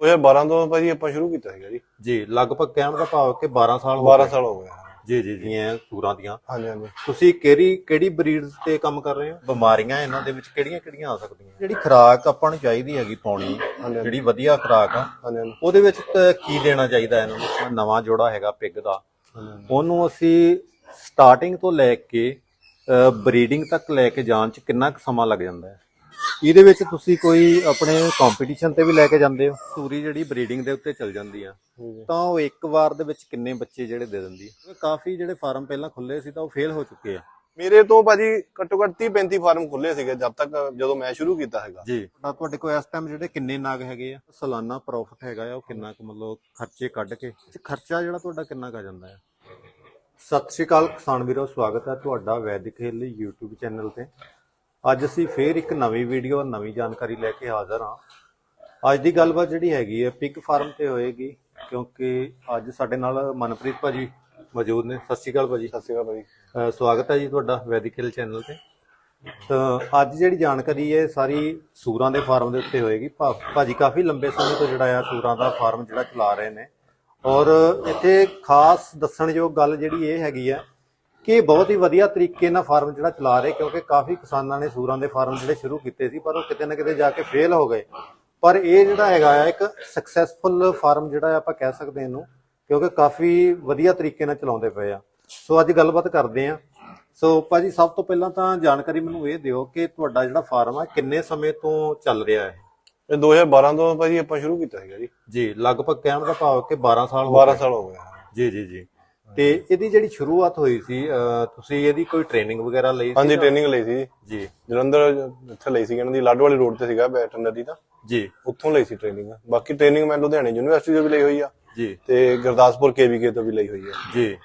2012 ਤੋਂ ਭਾਜੀ ਆਪਾਂ ਸ਼ੁਰੂ ਕੀਤਾ ਸੀਗਾ ਜੀ। ਜੀ ਲਗਭਗ ਕਹਿਣ ਦਾ ਭਾਵ ਕਿ 12 ਸਾਲ ਹੋ 12 ਸਾਲ ਹੋ ਗਏ ਜੀ ਜੀ ਜੀ ਇਹ ਸੂਰਾਂ ਦੀਆਂ। ਹਾਂਜੀ ਹਾਂਜੀ। ਤੁਸੀਂ ਕਿਹੜੀ ਕਿਹੜੀ ਬਰੀਡਸ ਤੇ ਕੰਮ ਕਰ ਰਹੇ ਹੋ? ਬਿਮਾਰੀਆਂ ਇਹਨਾਂ ਦੇ ਵਿੱਚ ਕਿਹੜੀਆਂ ਕਿਹੜੀਆਂ ਆ ਸਕਦੀਆਂ? ਜਿਹੜੀ ਖੁਰਾਕ ਆਪਾਂ ਨੂੰ ਚਾਹੀਦੀ ਹੈਗੀ ਪਾਉਣੀ ਜਿਹੜੀ ਵਧੀਆ ਖੁਰਾਕ ਆ ਉਹਦੇ ਵਿੱਚ ਕੀ ਦੇਣਾ ਚਾਹੀਦਾ ਇਹਨੂੰ? ਆਹ ਨਵਾਂ ਜੋੜਾ ਹੈਗਾ ਪਿਗ ਦਾ। ਉਹਨੂੰ ਅਸੀਂ ਸਟਾਰਟਿੰਗ ਤੋਂ ਲੈ ਕੇ ਬਰੀਡਿੰਗ ਤੱਕ ਲੈ ਕੇ ਜਾਣ ਚ ਕਿੰਨਾ ਕੁ ਸਮਾਂ ਲੱਗ ਜਾਂਦਾ ਹੈ? ਇਹਦੇ ਵਿੱਚ ਤੁਸੀਂ ਕੋਈ ਆਪਣੇ ਕੰਪੀਟੀਸ਼ਨ ਤੇ ਵੀ ਲੈ ਕੇ ਜਾਂਦੇ ਹੋ? ਸੂਰੀ ਜਿਹੜੀ ਬਰੀਡਿੰਗ ਦੇ ਉੱਤੇ ਚੱਲ ਜਾਂਦੀ ਆ। ਤਾਂ ਉਹ ਇੱਕ ਵਾਰ ਦੇ ਵਿੱਚ ਕਿੰਨੇ ਬੱਚੇ ਜਿਹੜੇ ਦੇ ਦਿੰਦੀ ਹੈ ਕਾਫੀ ਜਿਹੜੇ ਫਾਰਮ ਪਹਿਲਾਂ ਖੁੱਲੇ ਸੀ ਤਾਂ ਉਹ ਫੇਲ ਹੋ ਚੁੱਕੇ ਆ। ਮੇਰੇ ਤੋਂ ਭਾਜੀ ਘੱਟੋ ਘੱਟ 30 35 ਫਾਰਮ ਖੁੱਲੇ ਸੀਗੇ ਜਦ ਤੱਕ ਜਦੋਂ ਮੈਂ ਸ਼ੁਰੂ ਕੀਤਾ ਹੈਗਾ। ਜੀ। ਤਾਂ ਤੁਹਾਡੇ ਕੋਲ ਇਸ ਟਾਈਮ ਜਿਹੜੇ ਕਿੰਨੇ ਨਾਗ ਹੈਗੇ ਆ? ਸਾਲਾਨਾ ਪ੍ਰੋਫਿਟ ਹੈਗਾ ਆ ਉਹ ਕਿੰਨਾ ਕੁ ਮਤਲਬ ਖਰਚੇ ਕੱਢ ਕੇ। ਤੇ ਖਰਚਾ ਜਿਹੜਾ ਤੁਹਾਡਾ ਕਿੰਨਾ ਕੁ ਜਾਂਦਾ ਹੈ ਸਤਿ ਸ਼੍ਰੀ ਅਕਾਲ ਕਿਸਾਨ ਵੀਰੋ ਸਵਾਗਤ ਹੈ ਤੁਹਾਡਾ ਵੈਦਿਕ ਖੇਲ YouTube ਚੈਨਲ ਤੇ। ਅੱਜ ਅਸੀਂ ਫੇਰ ਇੱਕ ਨਵੀਂ ਵੀਡੀਓ ਨਵੀਂ ਜਾਣਕਾਰੀ ਲੈ ਕੇ ਹਾਜ਼ਰ ਹਾਂ। ਅੱਜ ਦੀ ਗੱਲਬਾਤ ਜਿਹੜੀ ਹੈਗੀ ਹੈ ਪਿਗ ਫਾਰਮ ਤੇ ਹੋਏਗੀ ਕਿਉਂਕਿ ਅੱਜ ਸਾਡੇ ਨਾਲ ਮਨਪ੍ਰੀਤ ਭਾਜੀ ਮੌਜੂਦ ਨੇ। ਸਤਿ ਸ਼੍ਰੀ ਅਕਾਲ ਭਾਜੀ। ਸਤਿ ਸ਼੍ਰੀ ਅਕਾਲ ਭਾਜੀ। ਸਵਾਗਤ ਹੈ ਜੀ ਤੁਹਾਡਾ ਵੈਦਿਕ ਖੇਲ ਚੈਨਲ ਤੇ। ਤਾਂ ਅੱਜ ਜਿਹੜੀ ਜਾਣਕਾਰੀ ਹੈ ਸਾਰੀ ਸੂਰਾਂ ਦੇ ਫਾਰਮ ਦੇ ਉੱਤੇ ਹੋਏਗੀ। ਭਾਜੀ ਕਾਫੀ ਲੰਬੇ ਸਮੇਂ ਤੋਂ ਜਿਹੜਾ ਆ ਸੂਰਾਂ ਦਾ ਫਾਰਮ ਜਿਹੜਾ ਚਲਾ ਰਹੇ ਨੇ। ਔਰ ਇੱਥੇ ਖਾਸ ਦੱਸਣਯੋਗ ਗੱਲ ਜਿਹੜੀ ਇਹ ਹੈਗੀ ਆ ਕਿ ਬਹੁਤ ਹੀ ਵਧੀਆ ਤਰੀਕੇ ਨਾਲ ਫਾਰਮ ਜਿਹੜਾ ਚਲਾ ਰਹੇ ਕਿਉਂਕਿ ਕਾਫੀ ਕਿਸਾਨਾਂ ਨੇ ਸੂਰਾਂ ਦੇ ਫਾਰਮ ਜਿਹੜੇ ਸ਼ੁਰੂ ਕੀਤੇ ਸੀ ਪਰ ਉਹ ਕਿਤੇ ਨਾ ਕਿਤੇ ਜਾ ਕੇ ਫੇਲ ਹੋ ਗਏ। ਪਰ ਇਹ ਜਿਹੜਾ ਹੈਗਾ ਆ ਇੱਕ ਸਕਸੈਸਫੁਲ ਫਾਰਮ ਜਿਹੜਾ ਆਪਾਂ ਕਹਿ ਸਕਦੇ ਇਹਨੂੰ ਕਿਉਂਕਿ ਕਾਫੀ ਵਧੀਆ ਤਰੀਕੇ ਨਾਲ ਚਲਾਉਂਦੇ ਪਏ ਆ। ਸੋ ਅੱਜ ਗੱਲਬਾਤ ਕਰਦੇ ਆ ਸੋ ਭਾਜੀ ਸਭ ਤੋਂ ਪਹਿਲਾਂ ਤਾਂ ਜਾਣਕਾਰੀ ਮੈਨੂੰ ਇਹ ਦਿਓ ਕਿ ਤੁਹਾਡਾ ਜਿਹੜਾ ਫਾਰਮ ਆ ਕਿੰਨੇ ਸਮੇਂ ਤੋਂ ਚੱਲ ਰਿਹਾ ਹੈ? ਇਹ 2012 ਤੋਂ ਭਾਜੀ ਆਪਾਂ ਸ਼ੁਰੂ ਕੀਤਾ ਸੀਗਾ ਜੀ। ਜੀ ਲਗਭਗ ਕਹਿਣ ਦਾ ਭਾਵ ਕਿ 12 ਸਾਲ ਹੋ 12 ਸਾਲ ਹੋ ਗਏ ਜੀ ਜੀ ਜੀ। ਤੇ ਇਹਦੀ ਜਿਹੜੀ ਸ਼ੁਰੂਆਤ ਹੋਈ ਸੀ ਤੁਸੀਂ ਇਹਦੀ ਕੋਈ ਟ੍ਰੇਨਿੰਗ ਵਗੈਰਾ ਲਈ ਸੀ ਹਾਂਜੀ ਟ੍ਰੇਨਿੰਗ ਲਈ ਸੀ। ਜੀ। ਜਲੰਧਰ ਇੱਥੇ ਲਈ ਸੀ ਇਹਨਾਂ ਦੀ ਲਾਡੋ ਵਾਲੀ ਰੋਡ ਤੇ ਸੀਗਾ ਵੈਟਰਨਰੀ ਦਾ। ਜੀ। ਉੱਥੋਂ ਲਈ ਸੀ ਟ੍ਰੇਨਿੰਗ ਬਾਕੀ ਟ੍ਰੇਨਿੰਗ ਮੈਂ ਲੁਧਿਆਣੇ ਯੂਨੀਵਰਸਿਟੀ ਤੋਂ ਵੀ ਲਈ ਹੋਈ ਆ। ਜੀ। ਤੇ ਗੁਰਦਾਸਪੁਰ ਕੇਵੀਕੇ ਤੋਂ ਵੀ ਲਈ ਹੋਈ ਆ। ਜੀ।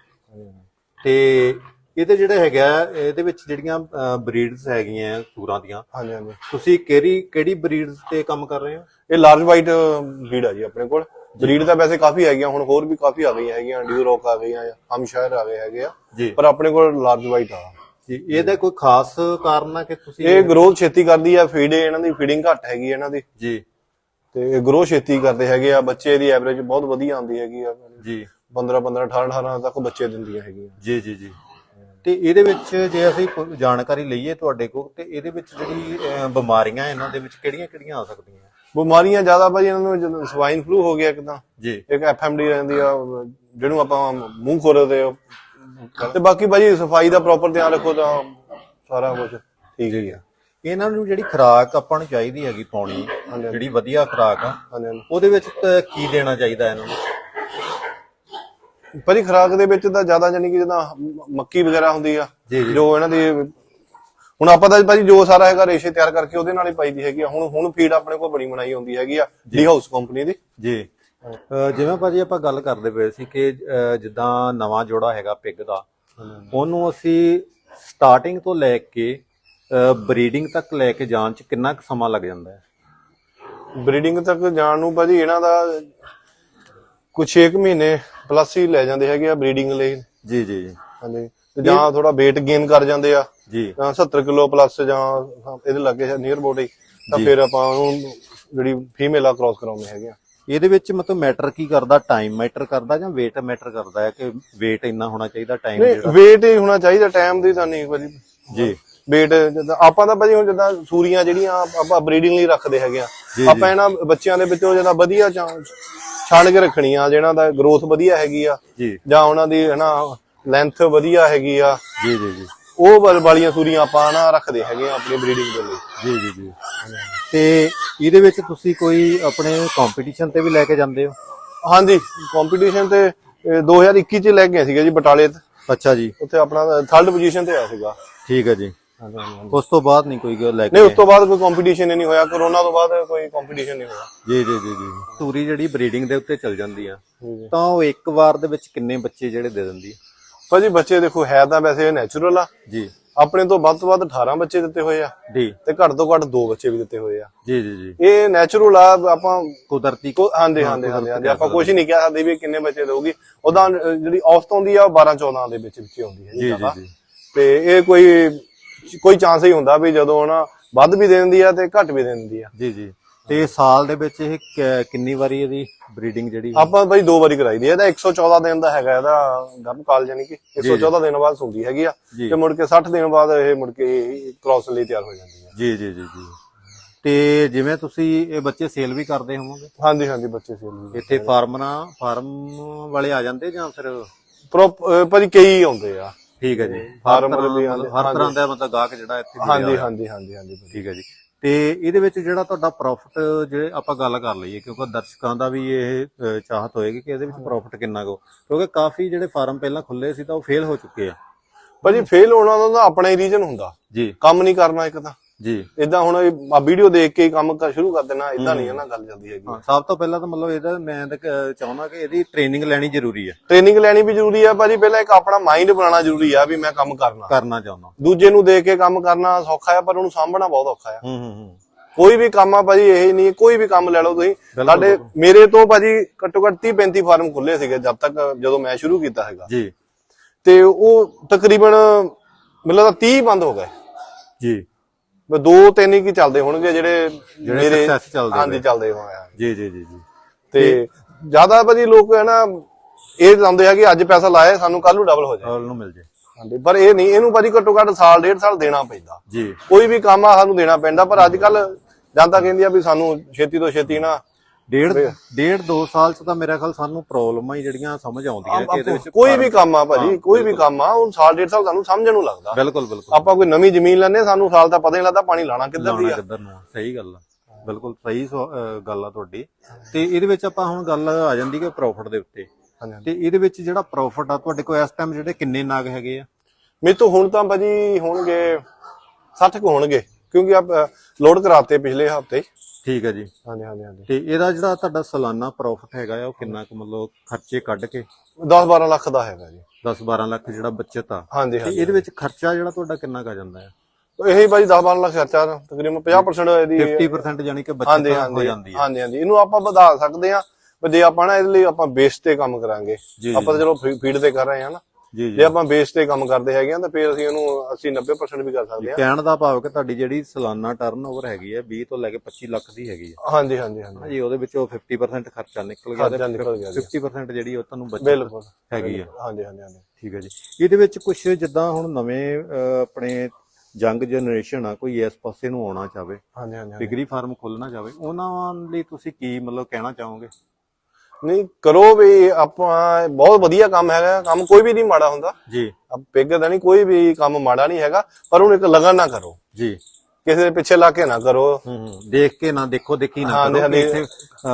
ਤੇ ਇਹਦੇ ਜਿਹੜੇ ਹੈਗਾ ਇਹਦੇ ਵਿੱਚ ਜਿਹੜੀਆਂ ਬਰੀਡਸ ਹੈਗੀਆਂ ਸੂਰਾਂ ਦੀਆਂ ਹਾਂਜੀ ਹਾਂਜੀ। ਤੁਸੀਂ ਕਿਹੜੀ ਕਿਹੜੀ ਬਰੀਡਸ ਤੇ ਕੰਮ ਕਰ ਰਹੇ ਹੋ? ਇਹ ਲਾਰਜ ਵਾਈਟ ਬਰੀਡ ਆ ਜੀ ਆਪਣੇ ਕੋਲ। ਬਰੀਡ ਤਾਂ ਵੈਸੇ ਕਾਫੀ ਹੈਗੀਆਂ ਹੁਣ ਹੋਰ ਵੀ ਕਾਫੀ ਆ ਗਈਆਂ ਹੈਗੀਆਂ ਡਿਊਰੋਕ ਆ ਗਈਆਂ ਹਮਸ਼ਾਇਰ ਆ ਗਏ ਹੈਗੇ ਆ ਜੀ। ਪਰ ਆਪਣੇ ਕੋਲ ਲਾਰਜ ਵਾਈਟ ਆ। ਜੀ ਇਹਦਾ ਕੋਈ ਖਾਸ ਕਾਰਨ ਆ ਕਿ ਤੁਸੀਂ ਇਹ ਗਰੋਥ ਛੇਤੀ ਕਰਦੀ ਆ ਫੀਡ ਇਹਨਾਂ ਦੀ ਫੀਡਿੰਗ ਘੱਟ ਹੈਗੀ ਇਹਨਾਂ ਦੀ। ਜੀ। ਤੇ ਇਹ ਗਰੋ ਛੇਤੀ ਕਰਦੇ ਹੈਗੇ ਆ ਬੱਚੇ ਦੀ ਐਵਰੇਜ ਬਹੁਤ ਵਧੀਆ ਆਉਂਦੀ ਹੈਗੀ ਆ। ਜੀ। 15 15 18 18 ਤੱਕ ਬੱਚੇ ਦਿੰਦੀਆਂ ਹੈਗੀਆਂ। ਜੀ ਜੀ ਜੀ। ਤੇ ਇਹਦੇ ਵਿੱਚ ਜੇ ਅਸੀਂ ਜਾਣਕਾਰੀ ਲਈਏ ਤੁਹਾਡੇ ਕੋਲ ਤੇ ਇਹਦੇ ਵਿੱਚ ਜਿਹੜੀ ਬਿਮਾਰੀਆਂ ਇਹਨਾਂ ਦੇ ਵਿੱਚ ਕਿਹੜੀਆਂ ਕਿਹੜੀਆਂ ਆ ਸਕਦੀਆਂ? ਬਿਮਾਰੀਆਂ ਜ਼ਿਆਦਾ ਭਾਜੀ ਇਹਨਾਂ ਨੂੰ ਜਦੋਂ ਸਵਾਈਨ ਫਲੂ ਹੋ ਗਿਆ ਇੱਕ ਤਾਂ। ਜੀ। ਇੱਕ ਐਫਐਮਡੀ ਰਹਿੰਦੀ ਆ ਜਿਹਨੂੰ ਆਪਾਂ ਮੂੰਹ ਖੋਰਦੇ ਆ। ਤੇ ਬਾਕੀ ਭਾਜੀ ਸਫ਼ਾਈ ਦਾ ਪ੍ਰੋਪਰ ਧਿਆਨ ਰੱਖੋ ਤਾਂ ਸਾਰਾ ਕੁਝ ਠੀਕ ਹੀ ਆ। ਇਹਨਾਂ ਨੂੰ ਜਿਹੜੀ ਖੁਰਾਕ ਆਪਾਂ ਨੂੰ ਚਾਹੀਦੀ ਹੈਗੀ ਪਾਉਣੀ ਜਿਹੜੀ ਵਧੀਆ ਖੁਰਾਕ ਆ। ਉਹਦੇ ਵਿੱਚ ਕੀ ਦੇਣਾ ਚਾਹੀਦਾ ਇਹਨਾਂ ਨੂੰ? ਭਾਜੀ ਖਰਾਕ ਦੇ ਵਿੱਚ ਤਾਂ ਜ਼ਿਆਦਾ ਜਾਨੀ ਕਿ ਜਿੱਦਾਂ ਮੱਕੀ ਵਗੈਰਾ ਹੁੰਦੀ ਆ। ਜੋ ਇਹਨਾਂ ਦੀ ਹੁਣ ਆਪਾਂ ਤਾਂ ਭਾਜੀ ਜੋ ਸਾਰਾ ਹੈਗਾ ਰੇਸ਼ੇ ਤਿਆਰ ਕਰਕੇ ਉਹਦੇ ਨਾਲ ਹੀ ਪਾਈਦੀ ਹੈਗੀ ਆ। ਹੁਣ ਹੁਣ ਫੀਡ ਆਪਣੇ ਕੋਲ ਬਣੀ ਬਣਾਈ ਹੁੰਦੀ ਹੈਗੀ ਆ ਡੀ ਹਾਊਸ ਕੰਪਨੀ ਦੀ। ਜੀ। ਅਹ, ਜਿਵੇਂ ਭਾਜੀ ਆਪਾਂ ਗੱਲ ਕਰਦੇ ਪਏ ਸੀ ਕਿ ਅਹ, ਜਿੱਦਾਂ ਨਵਾਂ ਜੋੜਾ ਹੈਗਾ ਪਿਗ ਦਾ ਉਹਨੂੰ ਅਸੀਂ ਸਟਾਰਟਿੰਗ ਤੋਂ ਲੈ ਕੇ ਬਰੀਡਿੰਗ ਤੱਕ ਲੈ ਕੇ ਜਾਣ ਚ ਕਿੰਨਾ ਕੁ ਸਮਾਂ ਲੱਗ ਜਾਂਦਾ ਹੈ? ਬਰੀਡਿੰਗ ਤੱਕ ਜਾਣ ਨੂੰ ਭਾਜੀ ਇਹਨਾਂ ਦਾ ਕੁਝ 6 ਮਹੀਨੇ ਪਲੱਸ ਹੀ ਲੈ ਜਾਂਦੇ ਹੈਗੇ ਆ ਬਰੀਡਿੰਗ ਲਈ। ਜੀ ਜੀ। ਜੀ ਹਾਂਜੀ। ਤੇ ਜਾਂ ਥੋੜਾ weight ਗੇਨ ਕਰ ਜਾਂਦੇ ਆ। ਜੀ। ਜਾਂ 70 ਕਿਲੋ ਪਲੱਸ ਜਾਂ ਇਹਦੇ ਲੱਗੇ ਨੀਅਰ ਬੋਡੀ ਤਾਂ ਫਿਰ ਆਪਾਂ ਉਹਨੂੰ ਜਿਹੜੀ ਫੀਮੇਲ ਆ ਕ੍ਰਾਸ ਕਰਾਉਂਦੇ ਹੈਗੇ ਆ। ਇਹਦੇ ਵਿੱਚ ਮਤਲਬ ਮੈਟਰ ਕੀ ਕਰਦਾ? ਟਾਈਮ ਮੈਟਰ ਕਰਦਾ ਜਾਂ weight ਮੈਟਰ ਕਰਦਾ ਹੈ? ਕਿ weight ਇੰਨਾ ਹੋਣਾ ਚਾਹੀਦਾ ਟਾਈਮ ਜਿਹੜਾ? weight ਹੀ ਹੋਣਾ ਚਾਹੀਦਾ ਟਾਈਮ ਦੀ ਤਾਂ ਨਹੀਂ ਭਾਜੀ। ਜੀ। weight ਜਿੱਦਾਂ ਆਪਾਂ ਤਾਂ ਭਾਜੀ ਹੁਣ ਜਿੱਦਾਂ ਸੂਰੀਆਂ ਜਿਹੜੀਆਂ ਆਪਾਂ ਬਰੀਡਿੰਗ ਲਈ ਰੱਖਦੇ ਹੈਗੇ ਆ। ਆਪਾਂ ਇਹਨਾਂ ਬੱਚਿਆਂ ਦੇ ਵਿੱਚੋਂ ਜਿੱਦਾਂ ਵਧੀਆ ਛਾਣ ਕੇ ਰੱਖਣੀਆਂ ਜਿਹਨਾਂ ਦਾ ਗਰੋਥ ਵਧੀਆ ਹੈਗੀ ਆ ਜਾਂ। ਉਹਨਾਂ ਦੀ ਹਨਾ ਲੈਂਥ ਵਧੀਆ ਹੈਗੀ ਆ। ਜੀ ਜੀ ਜੀ। ਉਹ ਵਾਲ- ਵਾਲੀਆਂ ਸੂਰੀਆਂ ਆਪਾਂ ਨਾ ਰੱਖਦੇ ਹੈਗੇ ਆ ਆਪਣੀ ਬਰੀਡਿੰਗ ਦੇ ਲਈ। ਜੀ ਜੀ ਜੀ। ਤੇ ਇਹਦੇ ਵਿੱਚ ਤੁਸੀਂ ਕੋਈ ਆਪਣੇ ਕੰਪੀਟੀਸ਼ਨ ਤੇ ਵੀ ਲੈ ਕੇ ਜਾਂਦੇ ਹੋ? ਹਾਂਜੀ ਕੰਪੀਟੀਸ਼ਨ ਤੇ ਇਹ 2021 ਚ ਲੈ ਗਏ ਸੀਗੇ ਜੀ ਬਟਾਲੇ ਤੇ। ਅੱਛਾ ਜੀ। ਉੱਥੇ ਆਪਣਾ ਥਰਡ ਪੋਜੀਸ਼ਨ ਤੇ ਆਇਆ ਸੀਗਾ। ਠੀਕ ਹੈ ਜੀ। ਉਸ ਤੋਂ ਬਾਅਦ ਨਹੀਂ ਕੋਈ ਗੱਲ ਲੈ ਕੇ ਨਹੀਂ ਉਸ ਤੋਂ ਬਾਅਦ ਕੋਈ ਕੰਪੀਟੀਸ਼ਨ ਨਹੀਂ ਹੋਇਆ। ਕਰੋਨਾ ਤੋਂ ਬਾਅਦ ਕੋਈ ਕੰਪੀਟੀਸ਼ਨ ਨਹੀਂ ਹੋਇਆ। ਜੀ ਜੀ ਜੀ ਜੀ। ਤੂਰੀ ਜਿਹੜੀ ਬਰੀਡਿੰਗ ਦੇ ਉੱਤੇ ਚੱਲ ਜਾਂਦੀ ਆ ਤਾਂ ਉਹ ਇੱਕ ਵਾਰ ਦੇ ਵਿੱਚ ਕਿੰਨੇ ਬੱਚੇ ਜਿਹੜੇ ਦੇ ਦਿੰਦੀ ਆ? ਭਾਜੀ ਬੱਚੇ ਦੇਖੋ ਹੈ ਤਾਂ ਵੈਸੇ ਨੈਚੁਰਲ ਆ। ਜੀ। ਆਪਣੇ ਤੋਂ ਵੱਧ ਤੋਂ ਵੱਧ 18 ਬੱਚੇ ਦਿੱਤੇ ਹੋਏ ਆ ਜੀ। ਤੇ ਘੱਟ ਤੋਂ ਘੱਟ 2 ਬੱਚੇ ਵੀ ਦਿੱਤੇ ਹੋਏ ਆ। ਜੀ ਜੀ ਜੀ। ਇਹ ਨੈਚੁਰਲ ਆ ਆਪਾਂ ਕੁਦਰਤੀ। ਕੋ ਹਾਂਜੀ ਹਾਂਜੀ ਹਾਂਜੀ ਆਪਾਂ ਕੁਝ ਨਹੀਂ ਕਹਿ ਸਕਦੇ ਵੀ ਕਿੰਨੇ ਬੱਚੇ ਦੇਊਗੀ। ਉਹਦਾ ਜਿਹੜੀ ਔਸਤ ਹੁੰਦੀ ਆ ਉਹ 12 14 ਦੇ ਵਿੱਚ ਵਿੱਚ ਹੁੰਦੀ ਹੈ ਜੀ ਜੀ ਤੇ ਇਹ ਕੋਈ ਕੋਈ ਚਾਂਸ ਹੀ ਹੁੰਦਾ ਵੀ ਜਦੋਂ ਨਾ ਵੱਧ ਵੀ ਦੇ ਦਿੰਦੀ ਆ ਤੇ ਘੱਟ ਵੀ ਦੇ ਦਿੰਦੀ ਆ। ਜੀ ਜੀ। ਤੇ ਸਾਲ ਦੇ ਵਿੱਚ ਇਹ ਕ- ਕਿੰਨੀ ਵਾਰੀ ਇਹਦੀ ਬਰੀਡਿੰਗ ਜਿਹੜੀ ਆਪਾਂ ਬਾਈ ਦੋ ਵਾਰੀ ਕਰਾਈ ਦੀ ਹੈ। ਇਹਦਾ 114 ਦਿਨ ਦਾ ਹੈਗਾ ਇਹਦਾ ਗਰਭ ਕਾਲ ਜਾਨੀ ਕਿ 114 ਦਿਨ ਬਾਅਦ ਸੁੰਦੀ ਹੈਗੀ ਆ ਜੀ। ਤੇ ਮੁੜ ਕੇ 60 ਦਿਨ ਬਾਅਦ ਇਹ ਮੁੜ ਕੇ ਕ੍ਰਾਸ ਲਈ ਤਿਆਰ ਹੋ ਜਾਂਦੀ ਹੈ ਜੀ ਜੀ ਜੀ ਜੀ। ਤੇ ਜਿਵੇਂ ਤੁਸੀਂ ਇਹ ਬੱਚੇ ਸੇਲ ਵੀ ਕਰਦੇ ਹੋਵੋਗੇ? ਹਾਂਜੀ ਹਾਂਜੀ ਬੱਚੇ ਸੇਲ ਵੀ ਇੱਥੇ ਫਾਰਮਰਾਂ ਫਾਰਮ ਵਾਲੇ ਆ ਜਾਂਦੇ ਜਾਂ ਫਿਰ ਭਾਜੀ ਕਈ ਆਉਂਦੇ ਆ। ਠੀਕ ਹੈ ਜੀ। ਹਰ ਫਾਰਮ ਤਰ੍ਹਾਂ ਵਾਲੇ ਵੀ ਮਤਲਬ ਹਰ ਤਰ੍ਹਾਂ ਦਾ ਮਤਲਬ ਗਾਹਕ ਜਿਹੜਾ ਇੱਥੇ ਜੁੜਿਆ ਹਾਂਜੀ ਹੋਇਆ। ਹਾਂਜੀ ਹਾਂਜੀ ਹਾਂਜੀ ਭਾਜੀ। ਠੀਕ ਹੈ ਜੀ। ਤੇ ਇਹਦੇ ਵਿੱਚ ਜਿਹੜਾ ਤੁਹਾਡਾ ਪ੍ਰੋਫਿਟ ਜਿਹੜੇ ਆਪਾਂ ਗੱਲ ਕਰ ਲਈਏ ਕਿਉਂਕਿ ਦਰਸ਼ਕਾਂ ਦਾ ਵੀ ਇਹ ਚਾਹਤ ਹੋਏਗੀ ਕਿ ਇਹਦੇ ਵਿੱਚ ਪ੍ਰੋਫਿਟ ਕਿੰਨਾ ਕੁ ਕਿਉਂਕਿ ਕਾਫੀ ਜਿਹੜੇ ਫਾਰਮ ਪਹਿਲਾਂ ਖੁੱਲੇ ਸੀ ਤਾਂ ਉਹ ਫੇਲ ਹੋ ਚੁੱਕੇ ਆ। ਭਾਜੀ ਫੇਲ ਹੋਣਾ ਦਾ ਤਾਂ ਆਪਣਾ ਹੀ ਰੀਜਨ ਹੁੰਦਾ। ਜੀ। ਕੰਮ ਨਹੀਂ ਕਰਨਾ ਇੱਕ ਤਾਂ। ਜੀ। ਇਦਾਂ ਹੁਣ ਆ ਵੀਡੀਓ ਦੇਖ ਕੇ ਹੀ ਕੰਮ ਕਰ ਸ਼ੁਰੂ ਕਰ ਦੇਣਾ ਇਦਾਂ ਨਹੀਂ ਹੈ ਨਾ ਗੱਲ ਜਾਂਦੀ ਹੈਗੀ। ਹਾਂ ਸਭ ਤੋਂ ਪਹਿਲਾਂ ਤਾਂ ਮਤਲਬ ਇਹਦਾ ਮੈਂ ਤਾਂ ਕ- ਚਾਹੁੰਦਾ ਕਿ ਇਹਦੀ ਟ੍ਰੇਨਿੰਗ ਲੈਣੀ ਜ਼ਰੂਰੀ ਹੈ। ਟ੍ਰੇਨਿੰਗ ਲੈਣੀ ਵੀ ਜ਼ਰੂਰੀ ਆ ਭਾਜੀ ਪਹਿਲਾਂ ਇੱਕ ਆਪਣਾ ਮਾਈਂਡ ਬਣਾਉਣਾ ਜ਼ਰੂਰੀ ਆ ਵੀ ਮੈਂ ਕੰਮ ਕਰਨਾ। ਕਰਨਾ ਚਾਹੁੰਦਾ। ਦੂਜੇ ਨੂੰ ਦੇਖ ਕੇ ਕੰਮ ਕਰਨਾ ਸੌਖਾ ਆ ਪਰ ਉਹਨੂੰ ਸਾਂਭਣਾ ਬਹੁਤ ਔਖਾ ਆ। ਹੂੰ ਹੂੰ ਹੂੰ। ਕੋਈ ਵੀ ਕੰਮ ਆ ਭਾਜੀ ਇਹ ਨਹੀਂ ਕੋਈ ਵੀ ਕੰਮ ਲੈ ਲਓ ਤੁਸੀਂ। ਸਾਡੇ ਮੇਰੇ ਤੋਂ ਭਾਜੀ ਘੱਟੋ ਘੱਟ 30 35 ਫਾਰਮ ਖੁੱਲੇ ਸੀਗੇ ਜਦ ਤੱਕ ਜਦੋਂ ਮੈਂ ਸ਼ੁਰੂ ਕੀਤਾ ਹੈਗਾ। ਜੀ। ਤੇ ਉਹ ਤਕਰੀਬਨ ਮੈਨੂੰ ਲੱਗਦਾ 30 ਬੰਦ ਹੋ ਗਏ। ਜੀ। ਦੋ ਤਿੰਨ ਹੀ ਕੀ ਚੱਲਦੇ ਹੋਣਗੇ ਜਿਹੜੇ ਮੇਰੇ success ਚੱਲਦੇ ਹਾਂਜੀ ਚੱਲਦੇ ਹੋਏ ਆ। ਜੀ ਜੀ ਜੀ ਜੀ। ਤੇ ਜ਼ਿਆਦਾ ਭਾਜੀ ਲੋਕ ਹੈ ਨਾ ਇਹ ਚਾਹੁੰਦੇ ਆ ਕਿ ਅੱਜ ਪੈਸਾ ਲਾਇਆ ਸਾਨੂੰ ਕੱਲ ਨੂੰ ਡਬਲ ਹੋ ਜਾਏ। ਔਰ ਨੂੰ ਮਿਲ ਜੇ ਹਾਂਜੀ ਪਰ ਇਹ ਨਹੀਂ ਇਹਨੂੰ ਭਾਜੀ ਘੱਟੋ ਘੱਟ ਸਾਲ ਡੇਢ ਸਾਲ ਦੇਣਾ ਪੈਂਦਾ। ਜੀ। ਕੋਈ ਵੀ ਕੰਮ ਆ ਸਾਨੂੰ ਦੇਣਾ ਪੈਂਦਾ ਪਰ ਅੱਜ ਕੱਲ ਜਨਤਾ ਕਹਿੰਦੀ ਆ ਵੀ ਸਾਨੂੰ ਛੇਤੀ ਤੋਂ ਛੇਤੀ ਨਾ ਡੇਢ ਡੇਢ ਦੋ ਸਾਲ ਚ ਤਾਂ ਮੇਰਾ ਖਿਆਲ ਸਾਨੂੰ ਪ੍ਰੋਬਲਮਾਂ ਹੀ ਜਿਹੜੀਆਂ ਸਮਝ ਆਉਂਦੀਆਂ ਕਿ ਇਹਦੇ ਵਿੱਚ ਕੋਈ ਵੀ ਕੰਮ ਆ ਭਾਜੀ ਕੋਈ ਵੀ ਕੰਮ ਆ ਉਹ ਸਾਲ ਡੇਢ ਸਾਲ ਸਾਨੂੰ ਸਮਝਣ ਨੂੰ ਲੱਗਦਾ। ਬਿਲਕੁਲ ਬਿਲਕੁਲ। ਆਪਾਂ ਕੋਈ ਨਵੀਂ ਜ਼ਮੀਨ ਲੈਣੇ ਸਾਨੂੰ ਸਾਲ ਦਾ ਪਤਾ ਨਹੀਂ ਲੱਗਦਾ ਪਾਣੀ ਲਾਣਾ ਕਿੱਧਰ ਦੀ ਆ। ਕਿੱਧਰ ਨੂੰ ਸਹੀ ਗੱਲ ਆ। ਬਿਲਕੁਲ ਸਹੀ ਗੱਲ ਆ ਤੁਹਾਡੀ। ਤੇ ਇਹਦੇ ਵਿੱਚ ਆਪਾਂ ਹੁਣ ਗੱਲ ਆ ਜਾਂਦੀ ਕਿ ਪ੍ਰੋਫਿਟ ਦੇ ਉੱਤੇ। ਤੇ ਇਹਦੇ ਵਿੱਚ ਜਿਹੜਾ ਪ੍ਰੋਫਿਟ ਆ ਤੁਹਾਡੇ ਕੋਲ ਇਸ ਟਾਈਮ ਜਿਹੜੇ ਕਿੰਨੇ ਨਾਗ ਹੈਗੇ ਆ? ਮੇਰੇ ਤੋਂ ਹੁਣ ਤਾਂ ਭਾਜੀ ਹੋਣਗੇ 60 ਕੁ ਹੋਣਗੇ ਕਿਉਂਕਿ ਆਪ ਲੋਡ ਕਰਾਤੇ ਪਿਛਲੇ ਹਫ਼ਤੇ ਠੀਕ ਹੈ ਜੀ। ਹਾਂਜੀ ਹਾਂਜੀ ਹਾਂਜੀ। ਤੇ ਇਹਦਾ ਜਿਹੜਾ ਤੁਹਾਡਾ ਸਾਲਾਨਾ ਪ੍ਰੋਫਿਟ ਹੈਗਾ ਆ ਉਹ ਕਿੰਨਾ ਕੁ ਮਤਲਬ ਖਰਚੇ ਕੱਢ ਕੇ? 10 12 ਲੱਖ ਦਾ ਹੈਗਾ ਜੀ। 10 12 ਲੱਖ ਜਿਹੜਾ ਬਚਤ ਆ। ਹਾਂਜੀ ਤੇ ਹਾਂਜੀ। ਇਹਦੇ ਵਿੱਚ ਖਰਚਾ ਜਿਹੜਾ ਤੁਹਾਡਾ ਕਿੰਨਾ ਕੁ ਆ ਜਾਂਦਾ ਹੈ ਇਹੀ ਭਾਜੀ 10 12 ਲੱਖ ਖਰਚਾ ਤਕਰੀਬਨ 50% ਇਹਦੀ 50% ਯਾਨੀ ਕਿ ਬਚਤ ਹਾਂਜੀ ਹੋ ਹਾਂਜੀ ਜਾਂਦੀ ਹੈ ਹਾਂਜੀ ਹਾਂਜੀ। ਇਹਨੂੰ ਆਪਾਂ ਵਧਾ ਸਕਦੇ ਆ ਪਰ ਜੇ ਆਪਾਂ ਨਾ ਇਹਦੇ ਲਈ ਆਪਾਂ ਬੇਸ ਤੇ ਕੰਮ ਕਰਾਂਗੇ। ਜੀ, ਆਪਾਂ ਤਾਂ ਚਲੋ ਫੀਡ ਤੇ ਕਰ ਰਹੇ ਹਾਂ ਨਾ। ਜੀ ਆਪਾਂ ਬੇਸ ਤੇ ਕੰਮ ਕਰਦੇ ਹੈਗੇ ਆ ਤਾਂ ਫਿਰ ਅਸੀਂ ਇਹਨੂੰ 80 90% ਵੀ ਕਰ ਸਕਦੇ ਆ ਕਹਿਣ ਦਾ ਭਾਵ ਕਿ ਤੁਹਾਡੀ ਜਿਹੜੀ ਸਾਲਾਨਾ ਟਰਨਓਵਰ ਹੈਗੀ ਹੈ 20 ਤੋਂ ਲੈ ਕੇ 25 ਲੱਖ ਦੀ ਹੈਗੀ ਹੈ। ਹਾਂਜੀ ਹਾਂਜੀ ਹਾਂਜੀ। ਜੀ ਉਹਦੇ ਵਿੱਚੋਂ 50% ਖਰਚਾ ਨਿਕਲ ਗਿਆ ਖਰਚਾ ਨਿਕਲ ਗਿਆ ਜੀ। 50% ਜਿਹੜੀ ਉਹ ਤੁਹਾਨੂੰ ਬਚਤ ਹੈਗੀ ਹੈ। ਹਾਂਜੀ ਹਾਂਜੀ ਹਾਂਜੀ। ਠੀਕ ਹੈ ਜੀ। ਇਹਦੇ ਵਿੱਚ ਕੁਝ ਜਿੱਦਾਂ ਹੁਣ ਨਵੇਂ ਆਪਣੇ ਯੰਗ ਜਨਰੇਸ਼ਨ ਆ ਕੋਈ ਇਸ ਪਾਸੇ ਨੂੰ ਆਉਣਾ ਚਾਹਵੇ ਹਾਂਜੀ ਹਾਂਜੀ ਡਿਗਰੀ ਫਾਰਮ ਖੋਲਣਾ ਚਾਹਵੇ ਉਹਨਾਂ ਲਈ ਤੁਸੀਂ ਕੀ ਮਤਲਬ ਕਹਿਣਾ ਚਾਹੋਗੇ? ਨਹੀਂ ਕਰੋ ਵੀ ਆਪਾਂ ਬਹੁਤ ਵਧੀਆ ਕੰਮ ਹੈਗਾ ਕੰਮ ਕੋਈ ਵੀ ਨਹੀਂ ਮਾੜਾ ਹੁੰਦਾ। ਜੀ। ਅਬ ਪਿੱਗਦਾ ਨਹੀਂ ਕੋਈ ਵੀ ਕੰਮ ਮਾੜਾ ਨਹੀਂ ਹੈਗਾ ਪਰ ਉਹਨੂੰ ਇੱਕ ਲਗਨ ਨਾ ਕਰੋ। ਜੀ। ਕਿਸੇ ਦੇ ਪਿੱਛੇ ਲਾ ਕੇ ਨਾ ਕਰੋ। ਦੇਖ ਕੇ ਨਾ ਦੇਖੋ ਦੇਖੀ ਨਾ ਕਰੋ। ਇੱਥੇ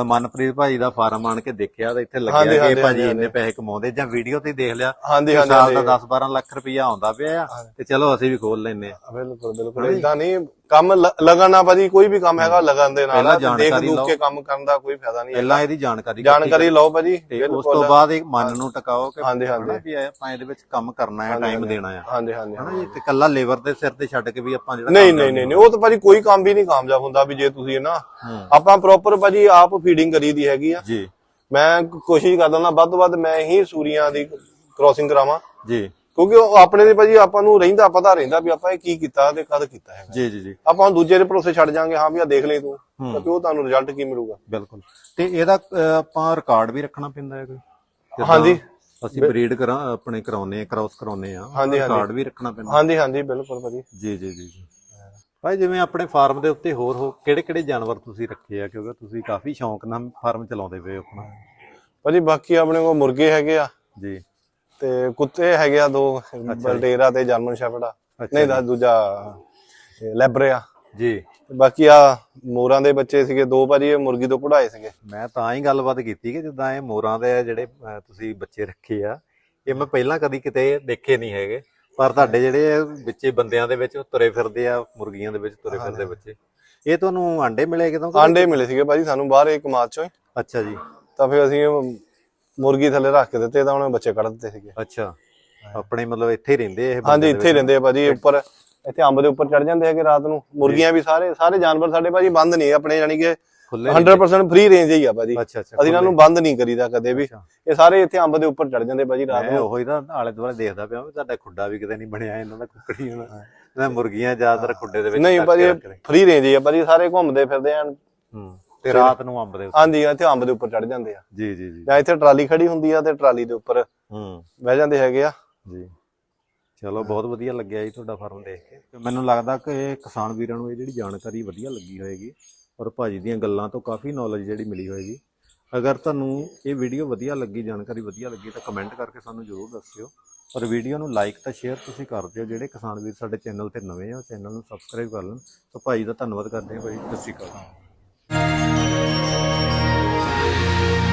ਮਨਪ੍ਰੀਤ ਭਾਈ ਦਾ ਫਾਰਮ ਆਣ ਕੇ ਦੇਖਿਆ ਤਾਂ ਇੱਥੇ ਲੱਗਿਆ ਕਿ ਭਾਜੀ ਇੰਨੇ ਪੈਸੇ ਕਮਾਉਂਦੇ ਜਾਂ ਵੀਡੀਓ ਤੇ ਦੇਖ ਲਿਆ। ਹਾਂਜੀ ਹਾਂਜੀ ਸਾਲ ਦਾ 10 12 ਲੱਖ ਰੁਪਇਆ ਆਉਂਦਾ ਪਿਆ ਤੇ ਚਲੋ ਅਸੀਂ ਵੀ ਖੋਲ ਲੈਨੇ ਆ। ਬਿਲਕੁਲ ਬਿਲਕੁਲ ਇਦਾਂ ਨਹੀਂ ਕੰਮ ਲਗਨ ਨਾਲ ਭਾਜੀ ਕੋਈ ਵੀ ਕੰਮ ਹੈਗਾ ਲਗਨ ਦੇ ਨਾਲ ਦੇਖ ਦੂਖ। ਕੇ ਕੰਮ ਕਰਨ ਦਾ ਕੋਈ ਫਾਇਦਾ ਨਹੀਂ ਪਹਿਲਾਂ ਇਹਦੀ ਜਾਣਕਾਰੀ ਜਾਣਕਾਰੀ ਲਓ ਭਾਜੀ ਉਸ ਤੋਂ ਬਾਅਦ ਇਹ ਮਨ ਨੂੰ ਟਿਕਾਓ ਕਿ ਹਾਂਜੀ, ਹਾਂਜੀ। ਵੀ ਆਪਾਂ ਇਹਦੇ ਵਿੱਚ ਕੰਮ ਕਰਨਾ ਹੈ ਟਾਈਮ ਦੇਣਾ ਆ ਹਾਂਜੀ ਹਾਂਜੀ ਹਨਾ ਜੀ ਤੇ ਕੱਲਾ ਲੇਬਰ ਦੇ ਸਿਰ ਤੇ ਛੱਡ ਕੇ ਵੀ ਆਪਾਂ ਜਿਹੜਾ ਨਹੀਂ ਨਹੀਂ ਨਹੀਂ ਉਹ ਤਾਂ ਭਾਜੀ ਕੋਈ ਕੰਮ ਵੀ ਨਹੀਂ ਕਾਮਯਾਬ ਹੁੰਦਾ ਵੀ ਜੇ ਤੁਸੀਂ ਨਾ ਹੂੰ। ਆਪਾਂ ਪ੍ਰੋਪਰ ਭਾਜੀ ਆਪ ਫੀਡਿੰਗ ਕਰੀਦੀ ਹੈਗੀ ਆ। ਜੀ। ਮੈਂ ਕੋਸ਼ਿਸ਼ ਕਰਦਾ ਨਾ ਵੱਧ ਤੋਂ ਵੱਧ ਮੈਂ ਹੀ ਸੂਰੀਆਂ ਦੀ ਕ੍ਰੋਸਿੰਗ ਕਰਾਵਾਂ। ਜੀ। ਕਿਉਂਕਿ ਉਹ ਆਪਣੇ ਦੇ ਭਾਜੀ ਆਪਾਂ ਨੂੰ ਰਹਿੰਦਾ ਪਤਾ ਰਹਿੰਦਾ ਵੀ ਆਪਾਂ ਇਹ ਕੀ ਕੀਤਾ ਤੇ ਕਦ ਕੀਤਾ ਹੈਗਾ। ਜੀ ਜੀ ਜੀ। ਆਪਾਂ ਦੂਜੇ ਦੇ ਭਰੋਸੇ ਛੱਡ ਜਾਾਂਗੇ ਹਾਂ ਵੀ ਆ ਦੇਖ ਲੈ ਤੂੰ ਤਾਂ ਕਿ ਉਹ ਤੁਹਾਨੂੰ ਰਿਜ਼ਲਟ ਕੀ ਮਿਲੂਗਾ? ਬਿਲਕੁਲ। ਤੇ ਇਹਦਾ ਆਪਾਂ ਰਿਕਾਰਡ ਵੀ ਰੱਖਣਾ ਪੈਂਦਾ ਹੈ ਕੋਈ? ਹਾਂਜੀ। ਅਸੀਂ ਬਰੀਡ ਕਰਾਂ ਆਪਣੇ ਕਰਾਉਨੇ ਆ ਕ੍ਰਾਸ ਕਰਾਉਨੇ ਆ। ਰਿਕਾਰਡ ਵੀ ਰੱਖਣਾ ਪੈਂਦਾ। ਹਾਂਜੀ ਹਾਂਜੀ ਬਿਲਕੁਲ ਭਾਜੀ। ਜੀ ਜੀ ਜੀ ਭਾਈ ਜਿਵੇਂ ਆਪਣੇ ਫਾਰਮ ਦੇ ਉੱਤੇ ਹੋਰ ਹੋ ਕਿਹੜੇ ਕਿਹੜੇ ਜਾਨਵਰ ਤੁਸੀਂ ਰੱਖੇ ਆ? ਕਿਉਂਕਿ ਤੁਸੀਂ ਕਾਫੀ ਸ਼ੌਂਕ ਨਾਲ ਫਾਰਮ ਚਲਾਉਂਦੇ ਪਏ ਹੋ ਆਪਣਾ। ਭਾਜੀ ਬਾਕੀ ਆਪਣੇ ਕੋਲ ਮੁਰਗੇ ਹੈਗੇ ਆ। ਜੀ। ਤੇ ਕੁੱਤੇ ਹੈਗੇ ਆ ਦੋ ਬਲਟੇਰਾ ਤੇ ਜਰਮਨ ਸ਼ੈਫਰਡ ਆ। ਨਹੀਂ ਦਾ ਦੂਜਾ ਲੈਬਰਿਆ ਜੀ। ਬਾਕੀ ਆ ਮੋਰਾਂ ਦੇ ਬੱਚੇ ਸੀਗੇ ਦੋ ਭਾਜੀ ਇਹ ਮੁਰਗੀ ਤੋਂ ਕਢਾਏ ਸੀਗੇ। ਮੈਂ ਤਾਂ ਹੀ ਗੱਲਬਾਤ ਕੀਤੀ ਕਿ ਜਿੱਦਾਂ ਇਹ ਮੋਰਾਂ ਦੇ ਜਿਹੜੇ ਤੁਸੀਂ ਬੱਚੇ ਰੱਖੇ ਆ ਇਹ ਮੈਂ ਪਹਿਲਾਂ ਕਦੀ ਕਿਤੇ ਦੇਖੇ ਨਹੀਂ ਹੈਗੇ। ਪਰ ਤੁਹਾਡੇ ਜਿਹੜੇ ਵਿੱਚੇ ਬੰਦਿਆਂ ਦੇ ਵਿੱਚ ਤੁਰੇ ਫਿਰਦੇ ਆ ਮੁਰਗੀਆਂ ਦੇ ਵਿੱਚ ਤੁਰੇ ਫਿਰਦੇ ਬੱਚੇ ਇਹ ਤੁਹਾਨੂੰ ਆਂਡੇ ਮਿਲੇ ਕਿਦੋਂ ਆਂਡੇ ਮਿਲੇ ਸੀਗੇ ਭਾਜੀ ਸਾਨੂੰ ਬਾਹਰ ਇੱਕ ਮਾਤ ਚੋਂ ਅੱਛਾ ਜੀ। ਤਾਂ ਫਿਰ ਅਸੀਂ ਮੁਰਗੀ ਥੱਲੇ ਰੱਖ ਕੇ ਦਿੱਤੇ ਤਾਂ ਉਹਨੇ ਬੱਚੇ ਕੱਢ ਦਿੱਤੇ ਸੀਗੇ। ਅੱਛਾ। ਆਪਣੇ ਮਤਲਬ ਇੱਥੇ ਹੀ ਰਹਿੰਦੇ ਇਹ ਹਾਂਜੀ ਇੱਥੇ ਹੀ ਰਹਿੰਦੇ ਆ ਭਾਜੀ ਉੱਪਰ ਇੱਥੇ ਅੰਬ ਦੇ ਉੱਪਰ ਚੜ ਜਾਂਦੇ ਹੈਗੇ ਰਾਤ ਨੂੰ। ਮੁਰਗੀਆਂ ਵੀ ਸਾਰੇ ਸਾਰੇ ਜਾਨਵਰ ਸਾਡੇ ਭਾਜੀ ਬੰਦ ਨਹੀਂ ਆਪਣੇ ਯਾਨੀ ਕਿ ਖੁੱਲੇ 100% ਫ੍ਰੀ ਰੇਂਜ ਹੀ ਆ ਭਾਜੀ। ਅਸੀਂ ਇਹਨਾਂ ਨੂੰ ਬੰਦ ਨਹੀਂ ਕਰੀਦਾ ਕਦੇ ਵੀ। ਇਹ ਸਾਰੇ ਇੱਥੇ ਅੰਬ ਦੇ ਉੱਪਰ ਚੜ ਜਾਂਦੇ ਭਾਜੀ ਰਾਤ ਨੂੰ। ਉਹੀ ਤਾਂ ਆਲੇ ਦੁਆਲੇ ਦੇਖਦਾ ਪਿਆ ਵੀ ਤੁਹਾਡਾ ਖੁੱਡਾ ਵੀ ਕਿਤੇ ਨਹੀਂ ਬਣਿਆ ਇਹਨਾਂ ਦਾ ਕੁੱਕੜੀ ਹੋਣਾ। ਇਹਨਾਂ ਮੁਰਗੀਆਂ ਜ਼ਿਆਦਾਤਰ ਖੁੱਡੇ ਦੇ ਵਿੱਚ ਨਹੀਂ ਭਾਜੀ। ਫ੍ਰੀ ਰੇਂਜ ਹੀ ਆ ਭਾਜੀ ਸਾਰੇ ਘੁੰਮਦੇ ਫਿਰਦੇ ਆ। ਹੂੰ। ਤੇ ਰਾਤ ਨੂੰ ਅੰਬ ਦੇ ਉੱਤੇ। ਹਾਂਜੀ ਇੱਥੇ ਅੰਬ ਦੇ ਉੱਪਰ ਚੜ ਜਾਂਦੇ ਆ। ਜੀ ਜੀ ਜੀ। ਜਾਂ ਇੱਥੇ ਟਰਾਲੀ ਖੜੀ ਹੁੰਦੀ ਆ ਤੇ ਟਰਾਲੀ ਦੇ ਉੱਪਰ ਹੂੰ। ਬਹਿ ਜਾਂਦੇ ਹੈਗੇ ਆ। ਜੀ। ਚਲੋ ਬਹੁਤ ਵਧੀਆ ਲੱਗਿਆ ਜੀ ਤੁਹਾਡਾ ਫਾਰਮ ਦੇਖ ਕੇ। ਤੇ ਮੈਨੂੰ ਲੱਗਦਾ ਕਿ ਇਹ ਕਿਸਾਨ ਵੀਰਾਂ ਨੂੰ ਇਹ ਜਿਹੜੀ ਜਾਣਕਾਰੀ ਵਧੀਆ ਲੱਗੀ ਹੋਏਗੀ ਔਰ ਭਾਜੀ ਦੀਆਂ ਗੱਲਾਂ ਤੋਂ ਕਾਫੀ ਨੌਲੇਜ ਜਿਹੜੀ ਮਿਲੀ ਹੋਏਗੀ। ਅਗਰ ਤੁਹਾਨੂੰ ਇਹ ਵੀਡੀਓ ਵਧੀਆ ਲੱਗੀ ਜਾਣਕਾਰੀ ਵਧੀਆ ਲੱਗੀ ਤਾਂ ਕਮੈਂਟ ਕਰਕੇ ਸਾਨੂੰ ਜ਼ਰੂਰ ਦੱਸਿਓ। ਔਰ ਵੀਡੀਓ ਨੂੰ ਲਾਈਕ ਤਾਂ ਸ਼ੇਅਰ ਤੁਸੀਂ ਕਰ ਦਿਓ। ਜਿਹੜੇ ਕਿਸਾਨ ਵੀਰ ਸਾਡੇ ਚੈਨਲ ਤੇ ਨਵੇਂ ਆ ਚੈਨਲ ਨੂੰ ਸਬਸਕ੍ਰਾਈਬ ਕਰ ਲੈਣ। ਤਾਂ ਭਾਜੀ ਦਾ ਧੰਨਵਾਦ ਕਰਦੇ ਹਾਂ ਭਾਈ ਸਤਿ ਸ਼੍ਰੀ ਅਕਾਲ। Bye.